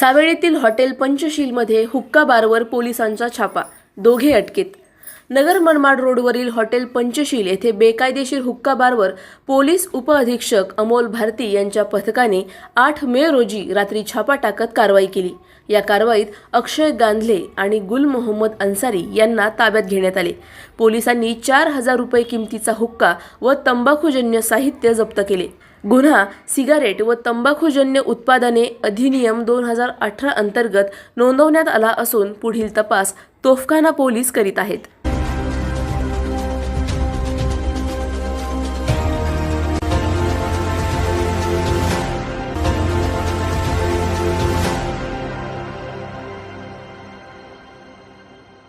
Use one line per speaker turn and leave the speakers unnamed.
सावेळीतील hotel पंचशीलमध्ये हुक्का बारवर पोलिसांचा छापा. दोघे अटकेत. नगर मनमाड रोडवरील हॉटेल पंचशील येथे बेकायदेशीर हुक्का बारवर पोलीस उपअधीक्षक अमोल भारती यांच्या पथकाने आठ मे रोजी रात्री छापा टाकत कारवाई केली. या कारवाईत अक्षय गांधले आणि गुल मोहम्मद अन्सारी यांना ताब्यात घेण्यात आले. पोलिसांनी चार हजार रुपये किमतीचा हुक्का व तंबाखूजन्य साहित्य जप्त केले. गुन्हा सिगारेट व तंबाखूजन्य उत्पादने अधिनियम दोन हजार अठरा अंतर्गत नोंदवण्यात आला असून पुढील तपास तोफखाना पोलीस करीत आहेत.